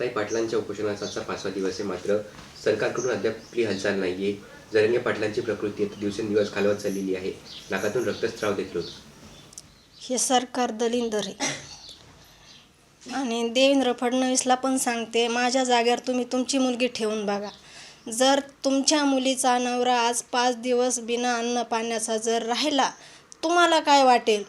ताई पाटलांच्या उपोषणाचा आजचा पाचवा दिवस आहे मात्र सरकारकडून अद्याप कुठली हालचाल नाही आहे जरंगे पाटलांची प्रकृती आता दिवसेंदिवस खालवत चाललेली आहे. नाकातून रक्तस्त्राव देखील होतो. हे सरकार दलिंदर आहे. आणि देवेंद्र फडणवीसला पण सांगते माझ्या जागेवर तुम्ही तुमची मुलगी ठेवून बघा. जर तुमच्या मुलीचा नवरा आज पाच दिवस बिना अन्न पाण्याचा जर राहिला तुम्हाला काय वाटेल?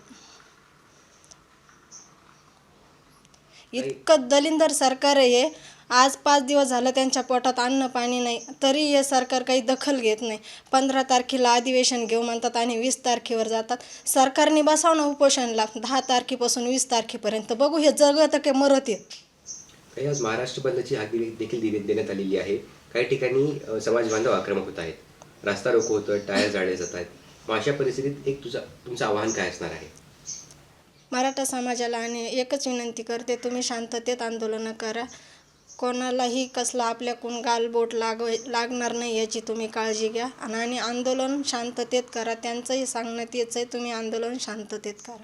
इतकं दलिंदर सरकार आहे हे. आज पाच दिवस झालं त्यांच्या पोटात अन्न पाणी नाही तरी हे सरकार काही दखल घेत नाही. पंधरा तारखेला अधिवेशन घेऊ म्हणतात आणि वीस तारखेवर जातात. सरकारने बसावणं उपोषणला. दहा तारखेपासून वीस तारखेपर्यंत. बघू हे जगत के मरत येत काही आज महाराष्ट्र बंदची हाक दिली- देखील दिली देण्यात आलेली आहे. काही ठिकाणी समाज बांधव आक्रमक होत आहेत. रास्ता रोको होतं टायर जाळले जात आहेत. मग अशा परिस्थितीत एक तुझा तुमचं आव्हान काय असणार आहे? मराठा समाजाला आणि एकच विनंती करते तुम्ही शांततेत आंदोलनं करा. कोणालाही कसला आपल्याकडून गालबोट लाग लागणार नाही याची तुम्ही काळजी घ्या. आणि आंदोलन शांततेत करा. त्यांचंही सांगणं तेच आहे तुम्ही आंदोलन शांततेत करा.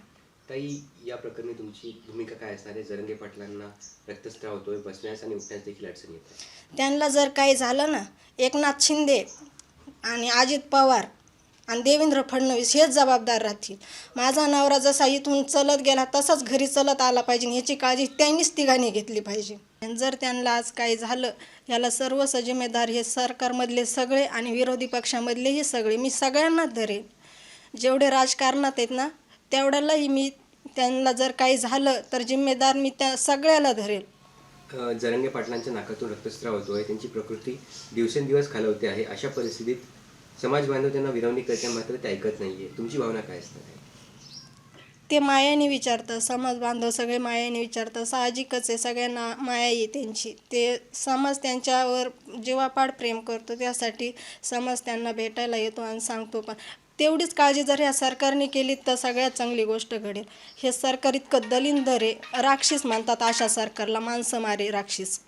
ताई या प्रकरणी तुमची भूमिका काय असणार आहे? जरंगे पाटलांना रक्तस्राव होतोय बसण्यास आणि उठण्यास देखील अडचण येत त्यांना जर काही झालं ना एकनाथ शिंदे आणि अजित पवार आणि देवेंद्र फडणवीस हेच जबाबदार राहतील. माझा नवरा जसा इथून चलत गेला तसाच घरी चलत आला पाहिजे ह्याची काळजी त्यांनीच तिघांनी घेतली पाहिजे. जर त्यांना आज काही झालं याला सर्व जिम्मेदार हे सरकारमधले सगळे आणि विरोधी पक्षामधलेही सगळे मी सगळ्यांनाच धरेन. जेवढे राजकारणात आहेत ना तेवढ्यालाही मी त्यांना जर काही झालं तर जिम्मेदार मी त्या सगळ्याला धरेल. जरंगे पाटलांच्या नाकातून रक्तस्राव होतोय त्यांची प्रकृती दिवसेंदिवस खालवते आहे अशा परिस्थितीत समाज बांधव त्यांना विनवणी करते मात्र ते ऐकत नाहीये. तुमची भावना काय असणार ते मायाने विचारतात. समाज बांधव सगळे मायाने विचारतात. साहजिकच आहे. सगळ्यांना माया आहे त्यांची. ते समाज त्यांच्यावर जीवापाड प्रेम करतो. त्यासाठी समाज त्यांना भेटायला येतो आणि सांगतो पण. तेवढीच काळजी जर ह्या सरकारने केली तर सगळ्यात चांगली गोष्ट घडेल. हे सरकार इतकं दलिंदर आहे. राक्षस मानतात अशा सरकारला. माणसं मारे राक्षस.